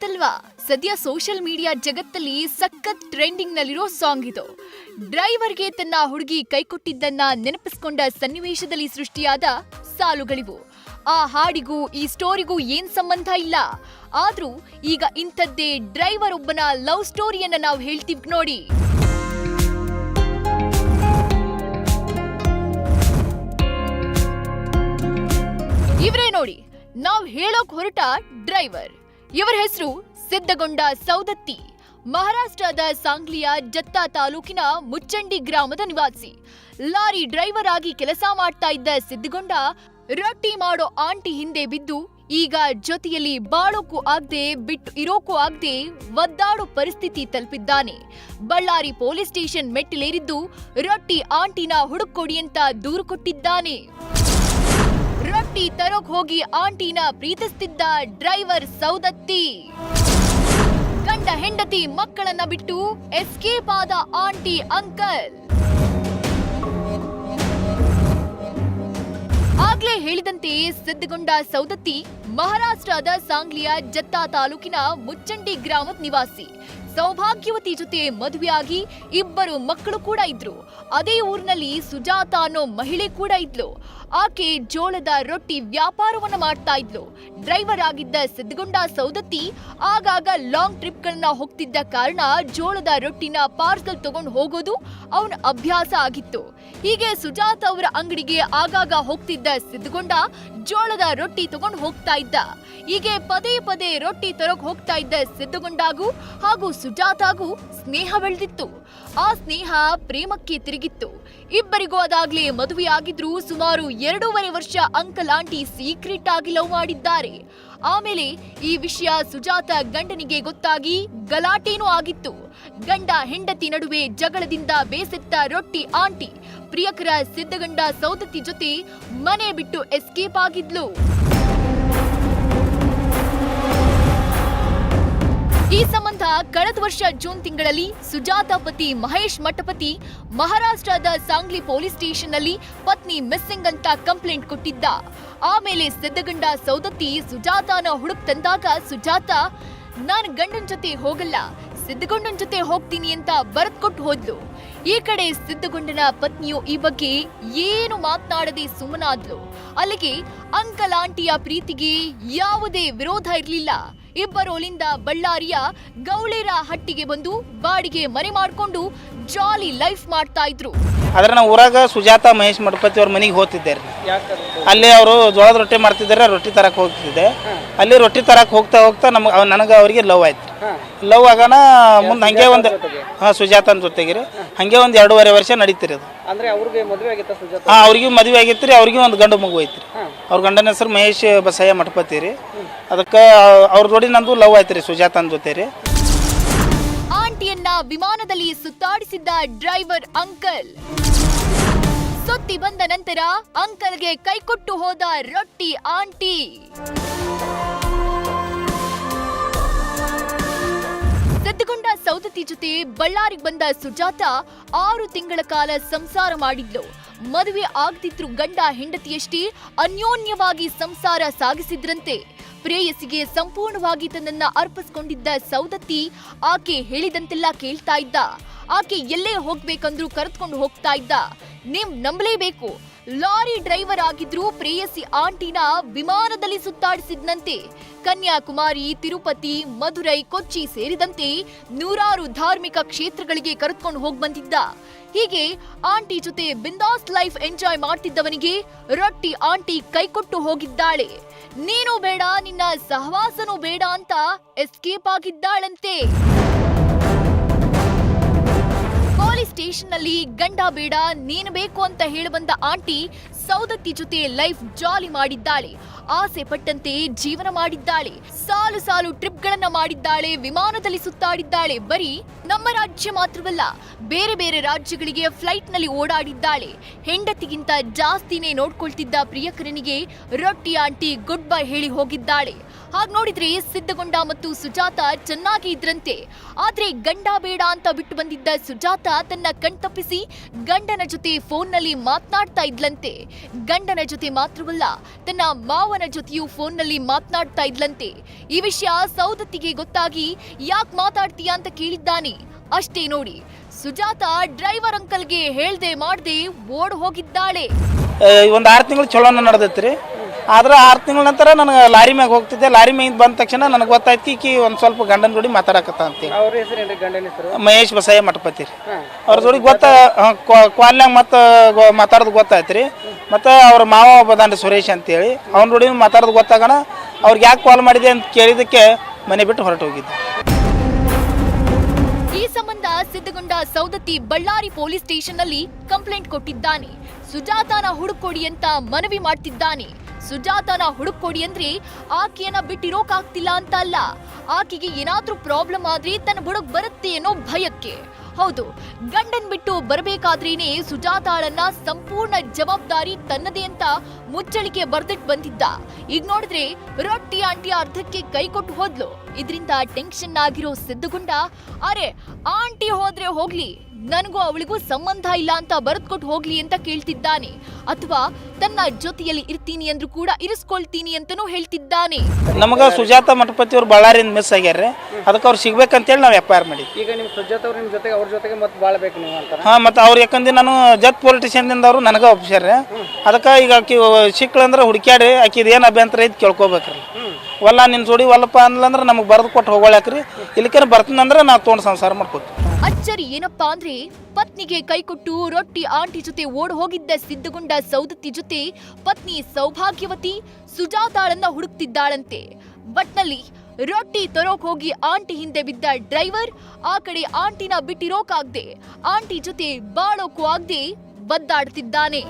ಗೊತ್ತಲ್ವಾ? ಸದ್ಯ social media ಜಗತ್ತಲ್ಲಿ ಸಖತ್ ಟ್ರೆಂಡಿಂಗ್ ನಲ್ಲಿರೋ ಸಾಂಗ್ ಇದು. ಡ್ರೈವರ್ಗೆ ತನ್ನ ಹುಡುಗಿ ಕೈಕೊಟ್ಟಿದ್ದನ್ನ ನೆನಪಿಸ್ಕೊಂಡ ಸನ್ನಿವೇಶದಲ್ಲಿ ಸೃಷ್ಟಿಯಾದ ಸಾಲುಗಳಿವು. ಆ ಹಾಡಿಗೂ, ಈ ಸ್ಟೋರಿಗೂ ಏನ್ ಸಂಬಂಧ ಇಲ್ಲ. ಆದ್ರೂ ಈಗ ಇಂಥದ್ದೇ ಡ್ರೈವರ್ ಒಬ್ಬನ ಲವ್ ಸ್ಟೋರಿಯನ್ನ ನಾವು ಹೇಳ್ತೀವಿ ನೋಡಿ. ಇವರೇ ನೋಡಿ. ನಾವು ಹೇಳೋಕ್ ಹೊರಟ ಡ್ರೈವರ್. ಇವರ ಹೆಸರು ಸಿದ್ದಗೊಂಡ ಸೌದತ್ತಿ. ಮಹಾರಾಷ್ಟ್ರದ ಸಾಂಗ್ಲಿಯ ಜತ್ತಾ ತಾಲೂಕಿನ ಮುಚ್ಚಂಡಿ ಗ್ರಾಮದ ನಿವಾಸಿ. ಲಾರಿ ಡ್ರೈವರ್ ಆಗಿ ಕೆಲಸ ಮಾಡ್ತಾ ಇದ್ದ ಸಿದ್ದಗೊಂಡ ರೊಟ್ಟಿ ಮಾಡೋ ಆಂಟಿ ಹಿಂದೆ ಬಿದ್ದು, ಈಗ ಜೊತೆಯಲ್ಲಿ ಬಾಳೋಕ್ಕೂ ಆಗದೆ ಬಿಟ್ಟು ಇರೋಕ್ಕೂ ಆಗದೆ ಒದ್ದಾಡೋ ಪರಿಸ್ಥಿತಿ ತಲುಪಿದ್ದಾನೆ. ಬಳ್ಳಾರಿ ಪೊಲೀಸ್ ಸ್ಟೇಷನ್ ಮೆಟ್ಟಿಲೇರಿದ್ದು ರೊಟ್ಟಿ ಆಂಟಿನ ಹುಡುಕೊಡಿ ಅಂತ ದೂರು ಕೊಟ್ಟಿದ್ದಾನೆ. ರೊಟ್ಟಿ ತರೋಕ್ ಹೋಗಿ ಆಂಟಿನ ಪ್ರೀತಿಸ್ತಿದ್ದ ಡ್ರೈವರ್ ಸೌದತ್ತಿ. ಗಂಡ ಹೆಂಡತಿ ಮಕ್ಕಳನ್ನ ಬಿಟ್ಟು ಎಸ್ಕೇಪ್ ಆದ ಆಂಟಿ ಅಂಕಲ್. ಆಗ್ಲೇ ಹೇಳಿದಂತೆ ಸಿದ್ಧಗೊಂಡ ಸೌದತ್ತಿ ಮಹಾರಾಷ್ಟ್ರದ ಸಾಂಗ್ಲಿಯ ಜತ್ತಾ ತಾಲೂಕಿನ ಮುಚ್ಚಂಡಿ ಗ್ರಾಮದ ನಿವಾಸಿ. ಸೌಭಾಗ್ಯವತಿ ಜೊತೆ ಮದುವೆಯಾಗಿ ಇಬ್ಬರು ಮಕ್ಕಳು ಕೂಡ ಇದ್ರು. ಅದೇ ಊರಿನಲ್ಲಿ ಸುಜಾತ ಅನ್ನೋ ಮಹಿಳೆ ಕೂಡ ಇದ್ಲು. ಆಕೆ ಜೋಳದ ರೊಟ್ಟಿ ವ್ಯಾಪಾರವನ್ನ ಮಾಡ್ತಾ ಇದ್ಲು. ಡ್ರೈವರ್ ಆಗಿದ್ದ ಸಿದ್ಧಗೊಂಡ ಸೌದತ್ತಿ ಆಗಾಗ ಲಾಂಗ್ ಟ್ರಿಪ್ಗಳನ್ನ ಹೋಗ್ತಿದ್ದ ಕಾರಣ ಜೋಳದ ರೊಟ್ಟಿನ ಪಾರ್ಸಲ್ ತಗೊಂಡು ಹೋಗೋದು ಅವನ ಅಭ್ಯಾಸ ಆಗಿತ್ತು. ಹೀಗೆ ಸುಜಾತ ಅವರ ಅಂಗಡಿಗೆ ಆಗಾಗ ಹೋಗ್ತಿದ್ದ ಸಿದ್ಧಗೊಂಡ ಜೋಳದ ರೊಟ್ಟಿ ತಗೊಂಡು ಹೋಗ್ತಾ ಇದ್ದ. ಹೀಗೆ ಪದೇ ಪದೇ ರೊಟ್ಟಿ ತರೋಕ್ ಹೋಗ್ತಾ ಇದ್ದ ಸಿದ್ಧಗೊಂಡಾಗೂ ಹಾಗೂ ಸುಜಾತಾಗೂ ಸ್ನೇಹ ಬೆಳೆದಿತ್ತು. ಆ ಸ್ನೇಹ ಪ್ರೇಮಕ್ಕೆ ತಿರುಗಿತ್ತು. ಇಬ್ಬರಿಗೂ ಅದಾಗ್ಲೇ ಮದುವೆಯಾಗಿದ್ರು ಸುಮಾರು ಎರಡೂವರೆ ವರ್ಷ ಅಂಕಲ್ ಆಂಟಿ ಸೀಕ್ರೆಟ್ ಆಗಿ ಲವ್ ಮಾಡಿದ್ದಾರೆ. ಆಮೇಲೆ ಈ ವಿಷಯ ಸುಜಾತ ಗಂಡನಿಗೆ ಗೊತ್ತಾಗಿ ಗಲಾಟೆನೂ ಆಗಿತ್ತು. ಗಂಡ ಹೆಂಡತಿ ನಡುವೆ ಜಗಳದಿಂದ ಬೇಸತ್ತ ರೊಟ್ಟಿ ಆಂಟಿ, ಪ್ರಿಯಕರ ಸಿದ್ಧಗಂಡ ಸೌದತ್ತಿ ಜೊತೆ ಮನೆ ಬಿಟ್ಟು ಎಸ್ಕೇಪ್ ಆಗಿದ್ಲು. ಈ ಸಂಬಂಧ ಕಳೆದ ವರ್ಷ ಜೂನ್ ತಿಂಗಳಲ್ಲಿ ಸುಜಾತ ಪತಿ ಮಹೇಶ್ ಮಠಪತಿ ಮಹಾರಾಷ್ಟ್ರದ ಸಾಂಗ್ಲಿ ಪೊಲೀಸ್ ಸ್ಟೇಷನ್ನಲ್ಲಿ ಪತ್ನಿ ಮಿಸ್ಸಿಂಗ್ ಅಂತ ಕಂಪ್ಲೇಂಟ್ ಕೊಟ್ಟಿದ್ದ. ಆಮೇಲೆ ಸಿದ್ಧಗಂಡ ಸೌದತ್ತಿ ಸುಜಾತನ ಹುಡುಕ್ ತಂದಾಗ ಸುಜಾತ, ನಾನು ಗಂಡನ ಜೊತೆ ಹೋಗಲ್ಲ ಸಿದ್ಧಗೊಂಡನ್ ಜೊತೆ ಹೋಗ್ತೀನಿ ಅಂತ ಬರತ್ ಕೊಟ್ಟು ಹೋದ್ಲು. ಈ ಕಡೆ ಸಿದ್ಧಗೊಂಡನ ಪತ್ನಿಯು ಈ ಬಗ್ಗೆ ಏನು ಮಾತನಾಡದೆ ಸುಮ್ಮನಾದ್ಲು. ಅಲ್ಲಿಗೆ ಅಂಕಲ್ ಆಂಟಿಯ ಪ್ರೀತಿಗೆ ಯಾವುದೇ ವಿರೋಧ ಇರಲಿಲ್ಲ. ಇಬ್ಬರು ಅಲ್ಲಿಂದ ಬಳ್ಳಾರಿಯ ಗೌಳೇರ ಹಟ್ಟಿಗೆ ಬಂದು ಬಾಡಿಗೆ ಮನೆ ಮಾಡಿಕೊಂಡು ಜಾಲಿ ಲೈಫ್ ಮಾಡ್ತಾ ಇದ್ರು. ಆದ್ರೆ ನಾವು ಊರಾಗ ಸುಜಾತ ಮಹೇಶ್ ಮಡಪತಿ ಅವ್ರ ಮನೆಗೆ ಹೋಗ್ತಿದ್ದೆ ರೀ ಅಲ್ಲಿ ಅವರು ಜೋಳದ ರೊಟ್ಟಿ ಮಾಡ್ತಿದ್ದಾರೆ, ರೊಟ್ಟಿ ತರಕ್ಕೆ ಹೋಗ್ತಿದ್ದೆ. ಅಲ್ಲಿ ರೊಟ್ಟಿ ತರಕ್ಕೆ ಹೋಗ್ತಾ ಹೋಗ್ತಾ ನಮ್ಗೆ ನನಗೆ ಅವರಿಗೆ ಲವ್ ಆಯ್ತು. ಲವ್ ಆಗೋಣ ಮುಂದೆ ಹಂಗೆ ಒಂದು? ಹಾಂ ಸುಜಾತನ ಜೊತೆಗೆ ರೀ ಹಂಗೆ ಒಂದು ಎರಡೂವರೆ ವರ್ಷ ನಡೀತಿರಿ ಅದು. ಅಂದ್ರೆ ಅವ್ರಿಗೆ ಮದುವೆ ಆಗಿತ್ತು ಸುಜಾತ? ಹಾಂ ಅವ್ರಿಗೂ ಮದುವೆ ಆಗಿತ್ತು ರೀ ಅವ್ರಿಗೂ ಒಂದು ಗಂಡು ಮಗು ಐತ್ರಿ. ಅವ್ರ ಗಂಡನ ಹೆಸರು ಮಹೇಶ್ ಬಸಯ್ಯ ಮಠಪತಿ ರೀ ಅದಕ್ಕೆ ಅವ್ರ ಜೋಡಿ ನಂದು ಲವ್ ಆಯ್ತು ರೀ ಸುಜಾತನ ಜೊತೆ ರೀ ಆಂಟಿಯನ್ನ ವಿಮಾನದಲ್ಲಿ ಸುತ್ತಾಡಿಸಿದ್ದ ಡ್ರೈವರ್ ಅಂಕಲ್. ಸುತ್ತಿ ಬಂದ ನಂತರ ಅಂಕಲ್ಗೆ ಕೈಕೊಟ್ಟು ಹೋದ ರೊಟ್ಟಿ ಆಂಟಿ. ಸೌದತ್ತಿ ಜೊತೆ ಬಳ್ಳಾರಿಗೆ ಬಂದ ಸುಜಾತ ಆರು ತಿಂಗಳ ಕಾಲ ಸಂಸಾರ ಮಾಡಿದ್ಲು. ಮದುವೆ ಆಗದಿದ್ರು ಗಂಡ ಹೆಂಡತಿಯಷ್ಟೇ ಅನ್ಯೋನ್ಯವಾಗಿ ಸಂಸಾರ ಸಾಗಿಸಿದ್ರಂತೆ. ಪ್ರೇಯಸಿಗೆ ಸಂಪೂರ್ಣವಾಗಿ ತನ್ನನ್ನ ಅರ್ಪಿಸ್ಕೊಂಡಿದ್ದ ಸೌದತ್ತಿ ಆಕೆ ಹೇಳಿದಂತೆಲ್ಲ ಕೇಳ್ತಾ ಇದ್ದ. ಆಕೆ ಎಲ್ಲೇ ಹೋಗ್ಬೇಕಂದ್ರೂ ಕರೆದುಕೊಂಡು ಹೋಗ್ತಾ ಇದ್ದ. ನೀವ್ ನಂಬಲೇಬೇಕು. ಲಾರಿ ಡ್ರೈವರ್ ಆಗಿದ್ರು ಪ್ರೇಯಸಿ ಆಂಟಿನ ವಿಮಾನದಲ್ಲಿ ಸುತ್ತಾಡಿಸಿದ್ನಂತೆ. ಕನ್ಯಾಕುಮಾರಿ, ತಿರುಪತಿ, ಮಧುರೈ, ಕೊಚ್ಚಿ ಸೇರಿದಂತೆ ನೂರಾರು ಧಾರ್ಮಿಕ ಕ್ಷೇತ್ರಗಳಿಗೆ ಕರೆದುಕೊಂಡು ಹೋಗಿ ಬಂದಿದ್ದ. ಹೀಗೆ ಆಂಟಿ ಜೊತೆ ಬಿಂದಾಸ್ ಲೈಫ್ ಎಂಜಾಯ್ ಮಾಡ್ತಿದ್ದವನಿಗೆ ರೊಟ್ಟಿ ಆಂಟಿ ಕೈಕೊಟ್ಟು ಹೋಗಿದ್ದಾಳೆ. ನೀನು ಬೇಡ, ನಿನ್ನ ಸಹವಾಸನೂ ಬೇಡ ಅಂತ ಎಸ್ಕೇಪ್ ಆಗಿದ್ದಾಳಂತೆ. ಸ್ಟೇಷನ್ ಅಲ್ಲಿ ಗಂಡ ಬೇಡ, ನೀನು ಬೇಕು ಅಂತ ಹೇಳಿ ಬಂದ ಆಂಟಿ ಸೌದತ್ತಿ ಜೊತೆ ಲೈಫ್ ಜಾಲಿ ಮಾಡಿದ್ದಾಳೆ. ಆಸೆ ಪಟ್ಟಂತೆ ಜೀವನ ಮಾಡಿದ್ದಾಳೆ. ಸಾಲು ಸಾಲು ಟ್ರಿಪ್ ಗಳನ್ನ ಮಾಡಿದ್ದಾಳೆ, ವಿಮಾನದಲ್ಲಿ ಸುತ್ತಾಡಿದ್ದಾಳೆ. ಬರೀ ನಮ್ಮ ರಾಜ್ಯ ಮಾತ್ರವಲ್ಲ, ಬೇರೆ ಬೇರೆ ರಾಜ್ಯಗಳಿಗೆ ಫ್ಲೈಟ್ನಲ್ಲಿ ಓಡಾಡಿದ್ದಾಳೆ. ಹೆಂಡತಿಗಿಂತ ಜಾಸ್ತಿನೇ ನೋಡ್ಕೊಳ್ತಿದ್ದ ಪ್ರಿಯಕರನಿಗೆ ರೊಟ್ಟಿ ಆಂಟಿ ಗುಡ್ ಬೈ ಹೇಳಿ ಹೋಗಿದ್ದಾಳೆ. ಹಾಗ್ ನೋಡಿದ್ರೆ ಸಿದ್ಧಗೊಂಡ ಮತ್ತು ಸುಜಾತ ಚೆನ್ನಾಗಿ ಇದ್ರಂತೆ. ಆದ್ರೆ ಗಂಡ ಬೇಡ ಅಂತ ಬಿಟ್ಟು ಬಂದಿದ್ದ ಸುಜಾತ ತನ್ನ ಕಣ್ತಪ್ಪಿಸಿ ಗಂಡನ ಜೊತೆ ಫೋನ್ನಲ್ಲಿ ಮಾತನಾಡ್ತಾ ಇದ್ಲಂತೆ. ಗಂಡನ ಜೊತೆ ಮಾತ್ರವಲ್ಲ, ತನ್ನ ಮಾವನ ಜೊತೆಯೂ ಫೋನ್ನಲ್ಲಿ ಮಾತನಾಡ್ತಾ ಇದ್ಲಂತೆ. ಈ ವಿಷಯ ಸೌದತ್ತಿಗೆ ಗೊತ್ತಾಗಿ ಯಾಕೆ ಮಾತಾಡ್ತೀಯಾ ಅಂತ ಕೇಳಿದ್ದಾನೆ. ಅಷ್ಟೇ ನೋಡಿ, ಸುಜಾತ ಡ್ರೈವರ್ ಅಂಕಲ್ಗೆ ಹೇಳ್ದೆ ಮಾಡ್ದೆ ಓಡ್ ಹೋಗಿದ್ದಾಳೆ. ಒಂದು ಆರು ತಿಂಗಳು ಚಲೋನ ನಡೆದೈತೆ ರೀ ಆದ್ರೆ ಆರು ತಿಂಗಳ ನಂತರ ನನಗೆ ಲಾರಿ ಮ್ಯಾಗ ಹೋಗ್ತಿದ್ದೆ. ಲಾರಿ ಮ್ಯಾಗಿಂದ ಬಂದ ತಕ್ಷಣ ನನಗೆ ಗೊತ್ತಾಯ್ತು ಕಿ ಒಂದು ಸ್ವಲ್ಪ ಗಂಡನ ಜೋಡಿ ಮಾತಾಡಕತ್ತ ಅಂತೇಳಿ ಅವ್ರ ಹೆಸರೇನ್ರಿ ಗಂಡನ ಹೆಸರು? ಮಹೇಶ್ ಬಸಯ್ಯ ಮಠಪತಿ ರೀ. ಅವ್ರ ಜೋಡಿ ಗೊತ್ತ ಕ್ವಾಲ್ನಾಗ ಮತ್ತು ಮಾತಾಡೋದು ಗೊತ್ತಾಯ್ತು ರೀ. ಮತ್ತು ಅವ್ರ ಮಾವ ಒಬ್ಬದಾನ್ರಿ ಸುರೇಶ್ ಅಂತೇಳಿ ಅವ್ನ ಜೋಡಿ ಮಾತಾಡೋದು ಗೊತ್ತಾಗೋಣ ಅವ್ರಿಗೆ ಯಾಕೆ ಕಾಲ್ ಮಾಡಿದೆ ಅಂತ ಕೇಳಿದಕ್ಕೆ ಮನೆ ಬಿಟ್ಟು ಹೊರಟು ಹೋಗಿದ್ದೆ. ಈ ಸಂಬಂಧ ಸಿದ್ಧಗೊಂಡ ಸೌದತ್ತಿ ಬಳ್ಳಾರಿ ಪೊಲೀಸ್ ಸ್ಟೇಷನ್ನಲ್ಲಿ ಕಂಪ್ಲೇಂಟ್ ಕೊಟ್ಟಿದ್ದಾನೆ. ಸುಜಾತನ ಹುಡುಕೊಡಿ ಅಂತ ಮನವಿ ಮಾಡ್ತಿದ್ದಾನೆ. ಸುಜಾತನ ಹುಡುಕೊಡಿ ಅಂದ್ರೆ ಆಕೆಯನ್ನ ಬಿಟ್ಟಿರೋಕಾಗ್ತಿಲ್ಲ ಅಂತ ಅಲ್ಲ ಆಕೆಗೆ ಏನಾದ್ರೂ ಪ್ರಾಬ್ಲಮ್ ಆದ್ರೆ ತನ್ನ ಬುಡಕ್ ಬರುತ್ತೆ ಅನ್ನೋ ಭಯಕ್ಕೆ. ಹೌದು, ಗಂಡನ್ ಬಿಟ್ಟು ಬರಬೇಕಾದ್ರೇನೆ ಸುಜಾತಾಳನ್ನ ಸಂಪೂರ್ಣ ಜವಾಬ್ದಾರಿ ತನ್ನದೇ ಅಂತ ಮುಚ್ಚಳಿಕೆ ಬರ್ದಿಟ್ ಬಂದಿದ್ದ. ಈಗ ನೋಡಿದ್ರೆ ರೊಟ್ಟಿ ಆಂಟಿ ಅರ್ಧಕ್ಕೆ ಕೈ ಕೊಟ್ಟು ಹೋದ್ಲು. ಇದರಿಂದ ಟೆನ್ಷನ್ ಆಗಿರೋ ಸಿದ್ಧಗುಂಡ, ಅರೆ, ಆಂಟಿ ಹೋದ್ರೆ ಹೋಗ್ಲಿ. ನನಗೂ ಅವಳಿಗೂ ಸಂಬಂಧ ಇಲ್ಲ ಅಂತ ಬರೆದ್ಕೊಟ್ಟು ಹೋಗ್ಲಿ ಅಂತ ಕೇಳ್ತಿದ್ದಾನೆ. ಅಥವಾ ತನ್ನ ಜೊತೆಯಲ್ಲಿ ಇರ್ತೀನಿ ಅಂದ್ರೂ ಕೂಡ ಇರಿಸ್ಕೊಳ್ತೀನಿ ಅಂತನೂ ಹೇಳ್ತಿದ್ದಾನೆ. ನಮಗ ಸುಜಾತ ಮಠಪತಿ ಅವ್ರು ಬಳ್ಳಾರಿಯಿಂದ ಮಿಸ್ ಆಗ್ಯಾರ ಅದಕ್ಕೆ ಅವ್ರು ಸಿಗ್ಬೇಕಂತೇಳಿ ನಾವು ಎಫ್ ಐ ಆರ್ ಮಾಡಿದ್ವಿ. ಈಗ ನಿಮ್ಮ ಸುಜಾತ ಅವ್ರ ನಿಮ್ಮ ಜೊತೆಗೆ ಅವ್ರ ಜೊತೆಗೆ ಮತ್ತೆ ಬಾಳ್ಬೇಕು ನೀವು ಅಂತ ಹಾಂ ಮತ್ತು ಅವ್ರು ಯಾಕಂದ್ರೆ ನಾನು ಜತ್ ಪೊಲಿಟಿಷಿಯನ್ದಿಂದ ಅವರು ನನಗೆ ಒಪ್ಸ್ಯಾರ ಅದಕ್ಕೆ ಈಗ ಆಕಿ ಸಿಕ್ಳಂದ್ರೆ ಹುಡುಕ್ಯಾಡಿ ಆಕಿದು ಏನು ಅಭ್ಯಂತರ ಐತಿ ಕೇಳ್ಕೊಬೇಕ್ರಿ. ವಲ್ಲ ನಿನ್ನ ಜೋಡಿ ವಲ್ಲಪ್ಪ ಅನ್ಲಂದ್ರೆ ನಮಗೆ ಬರೆದು ಕೊಟ್ಟು ಹೋಗೋಳ್ಯಾಕ್ರಿ. ಇಲ್ಲಿಕೇನು ಬರ್ತೀನಂದ್ರೆ ನಾ ತೊಗೊಂಡು ಸಂಸಾರ ಮಾಡ್ಕೋತೀವಿ ಅಚ್ಚರಿ ಏನಪ್ಪಾ ಅಂದ್ರೆ ಪತ್ನಿಗೆ ಕೈಕೊಟ್ಟು ರೊಟ್ಟಿ ಆಂಟಿ ಜೊತೆ ಓಡ್ ಹೋಗಿದ್ದ ಸಿದ್ಧಗೊಂಡ ಸೌದತ್ತಿ ಜೊತೆ ಪತ್ನಿ ಸೌಭಾಗ್ಯವತಿ ಸುಜಾತಾಳನ್ನ ಹುಡುಕ್ತಿದ್ದಾಳಂತೆ. ಬಟ್ನಲ್ಲಿ ರೊಟ್ಟಿ ತರೋಕ್ ಹೋಗಿ ಆಂಟಿ ಹಿಂದೆ ಬಿದ್ದ ಡ್ರೈವರ್ ಆ ಕಡೆ ಆಂಟಿನ ಬಿಟ್ಟಿರೋಕಾಗ್ದೆ ಆಂಟಿ ಜೊತೆ ಬಾಳೋಕು ಆಗ್ದೆ ಬದ್ದಾಡ್ತಿದ್ದಾನೆ